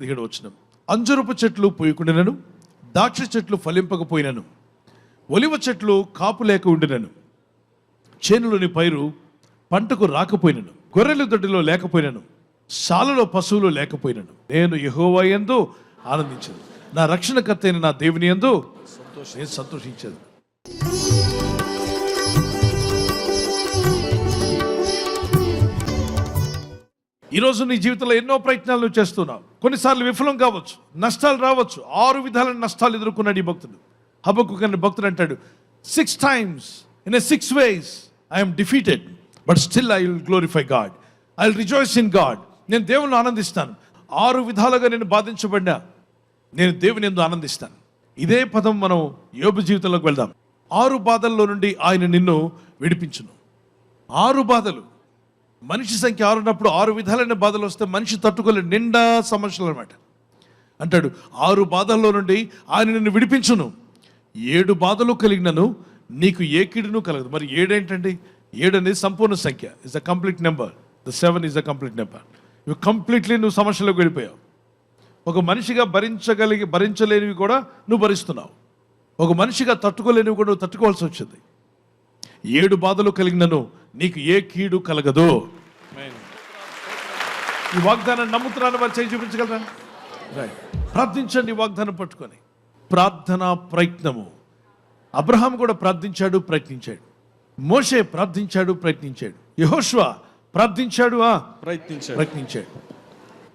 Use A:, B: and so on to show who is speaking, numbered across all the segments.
A: పదిహేడు వచ్చిన అంజరపు చెట్లు పోయకుండినను దాక్ష చెట్లు ఫలింపకపోయినను ఒలివ చెట్లు కాపు లేక ఉండినను. చేనులోని పైరు పంటకు రాకపోయినను గొర్రెల దొడ్డిలో లేకపోయినను శాలలో పశువులు లేకపోయినను. నేను యహోవా ఎందు ఆనందించదు నా రక్షణకర్త అయిన నా దేవుని ఎందు నేను సంతోషించదు ఈరోజు నీ జీవితంలో ఎన్నో ప్రయత్నాలు నువ్వు చేస్తున్నావు. కొన్నిసార్లు విఫలం కావచ్చు నష్టాలు రావచ్చు ఆరు విధాలైన నష్టాలు ఎదుర్కొన్నాడు ఈ భక్తుడు. హబక్కు కానీ భక్తుడు అంటాడు six times in a six ways I'm defeated but still I will glorify God I will rejoice in God నేను దేవుని ఆనందిస్తాను. ఆరు విధాలుగా నేను బాధించబడినా నేను దేవుని ఎందు ఆనందిస్తాను. ఇదే పదం మనం యోగ జీవితంలోకి వెళ్దాం. ఆరు బాధల్లో నుండి ఆయన నిన్ను విడిపించును. ఆరు బాధలు మనిషి సంఖ్య ఆరు ఉన్నప్పుడు ఆరు విధాలైన బాధలు వస్తే మనిషి తట్టుకోలే నిండా సమస్యలు అనమాట అంటాడు ఆరు బాధల్లో నుండి ఆయన నిన్ను విడిపించును. ఏడు బాధలు కలిగినను నీకు ఏ కిడును కలగదు. మరి ఏడేంటండి? ఏడు అనేది సంపూర్ణ సంఖ్య. Is a complete number the seven is a complete number నువ్వు కంప్లీట్లీ నువ్వు సమస్యలోకి వెళ్ళిపోయావు. ఒక మనిషిగా భరించగలిగి భరించలేనివి కూడా నువ్వు భరిస్తున్నావు. ఒక మనిషిగా తట్టుకోలేనివి కూడా నువ్వు తట్టుకోవాల్సి వచ్చింది. ఏడు బాధలు కలిగినను నీకు ఏ కీడు కలగదు. ఈ వాగ్దానాన్ని నమ్ముతున్నాను వారు చేయి చూపించగలరా? రైట్ ప్రార్థించండి వాగ్దానం పట్టుకొని. ప్రార్థన ప్రయత్నము. అబ్రహాం కూడా ప్రార్థించాడు ప్రయత్నించాడు. మోషే ప్రార్థించాడు ప్రయత్నించాడు. యహోష్వా ప్రార్థించాడు
B: ప్రయత్నించాడు.
A: ప్రయత్నించాడు.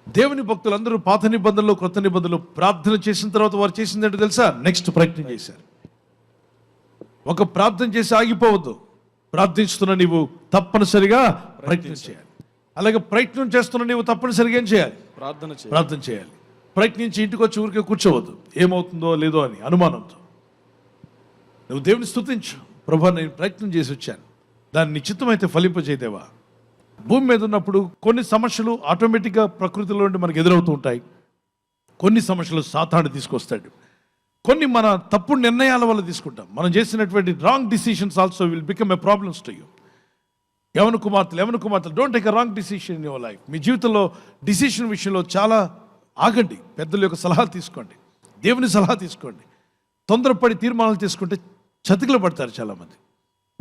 A: దేవుని భక్తులందరూ పాత నిబంధనలు కొత్త నిబంధనలు ప్రార్థన చేసిన తర్వాత వారు చేసిందంటే తెలుసా? నెక్స్ట్ ప్రయత్నం చేశారు. ఒక ప్రార్థన చేసి ఆగిపోవద్దు. ప్రార్థిస్తున్న నీవు తప్పనిసరిగా ప్రయత్నించాలి అలాగే ప్రయత్నం చేస్తున్న నీవు తప్పనిసరిగా ఏం చేయాలి?
B: ప్రార్థన
A: ప్రార్థన చేయాలి. ప్రయత్నించి ఇంటికి వచ్చి ఊరికే కూర్చోవద్దు. ఏమవుతుందో లేదో అని అనుమానంతో. నువ్వు దేవుని స్థుతించు ప్రభా నేను ప్రయత్నం చేసి వచ్చాను. దాన్ని నిశ్చితమైతే ఫలింపజేదేవా భూమి మీద ఉన్నప్పుడు కొన్ని సమస్యలు ఆటోమేటిక్గా ప్రకృతిలో ఉండి మనకు ఎదురవుతూ ఉంటాయి. కొన్ని సమస్యలు సాతాడు తీసుకొస్తాడు. కొన్ని మన తప్పుడు నిర్ణయాల వల్ల తీసుకుంటాం. మనం చేసినటువంటి wrong decisions also will become a problems to you ఎవరి కుమార్తెలు ఎవరి కుమార్తెలు? Don't take a wrong decision in your life మీ జీవితంలో డిసిషన్ విషయంలో చాలా ఆగండి. పెద్దల యొక్క సలహాలు తీసుకోండి. దేవుని సలహా తీసుకోండి. తొందరపడి తీర్మానాలు తీసుకుంటే చతికిలో పడతారు చాలామంది.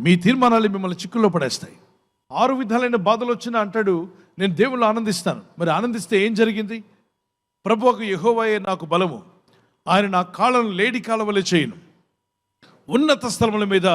A: మీ తీర్మానాలు మిమ్మల్ని చిక్కుల్లో పడేస్తాయి. ఆరు విధాలైన బాధలు వచ్చినా అంటాడు నేను దేవుళ్ళు ఆనందిస్తాను. మరి ఆనందిస్తే ఏం జరిగింది? ప్రభు ఒక యహోవాయే నాకు బలము. ఆయన నా కాళ్ళను లేడి కాలవలే చేయను. ఉన్నత స్థలముల మీద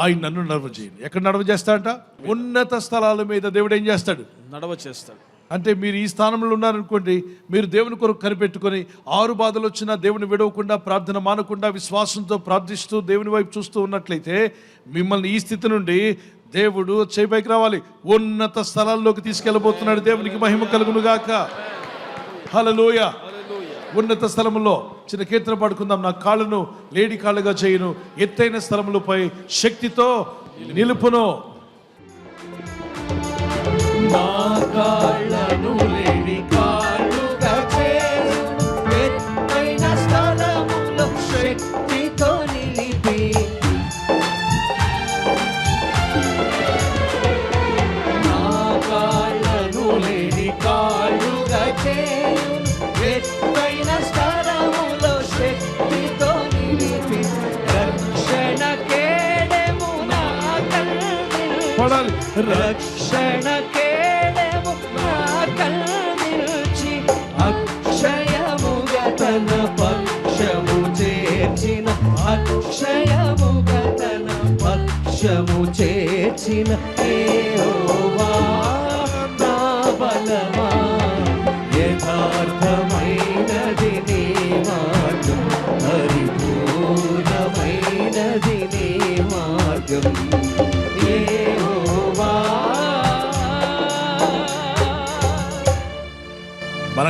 A: ఆయన నన్ను నడవ చేయండి ఎక్కడ నడవ చేస్తాడట ఉన్నత స్థలాల మీద దేవుడు ఏం చేస్తాడు?
B: నడవ చేస్తాడు
A: అంటే మీరు ఈ స్థానంలో ఉన్నారనుకోండి మీరు దేవుని కొరకు కనిపెట్టుకొని ఆరు బాధలు వచ్చినా దేవుని విడవకుండా ప్రార్థన మానకుండా విశ్వాసంతో ప్రార్థిస్తూ దేవుని వైపు చూస్తూ ఉన్నట్లయితే మిమ్మల్ని ఈ స్థితి నుండి దేవుడు చేపైకి రావాలి. ఉన్నత స్థలాల్లోకి తీసుకెళ్ళబోతున్నాడు దేవునికి మహిమ కలుగునుగాక. హలలోయ ఉన్నత స్థలంలో చిన్న కీర్తన పడుకుందాం. నా కాళ్ళను లేడి కాళ్ళుగా చేయను. ఎత్తైన స్థలములపై శక్తితో నిలుపును.
C: నా రక్షణ కేళము నా కల్నిల్చి అక్షయముగా తన పక్షము చేర్చిన అక్షయముగా తన పక్షము చేర్చిన. ఏయో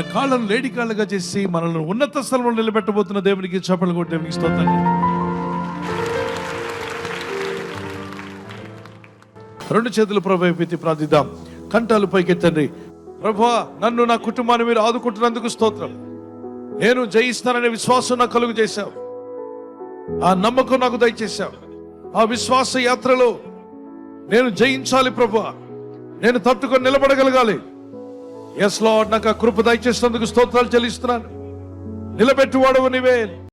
A: మన కాళ్ళను లేడి కాళ్ళుగా చేసి మనల్ని ఉన్నత స్థలంలో నిలబెట్టబోతున్న దేవునికి చేపలు కొట్టే మీకు స్తోత్రం రెండు చేతులు ప్రభు పెట్టి ప్రార్థిద్దాం. కంటాలు పైకెత్తండి. ప్రభా నన్ను నా కుటుంబాన్ని మీరు ఆదుకుంటున్నందుకు స్తోత్రం. నేను జయిస్తాననే విశ్వాసం నాకు కలుగు చేశావు. ఆ నమ్మకం నాకు దయచేశావు. ఆ విశ్వాస యాత్రలో నేను జయించాలి ప్రభా. నేను తట్టుకొని నిలబడగలగాలి. ఎస్లో నాకు ఆ కృప దయచేసినందుకు స్తోత్రాలు చెల్లిస్తున్నాను. నిలబెట్టువాడవు నీవే.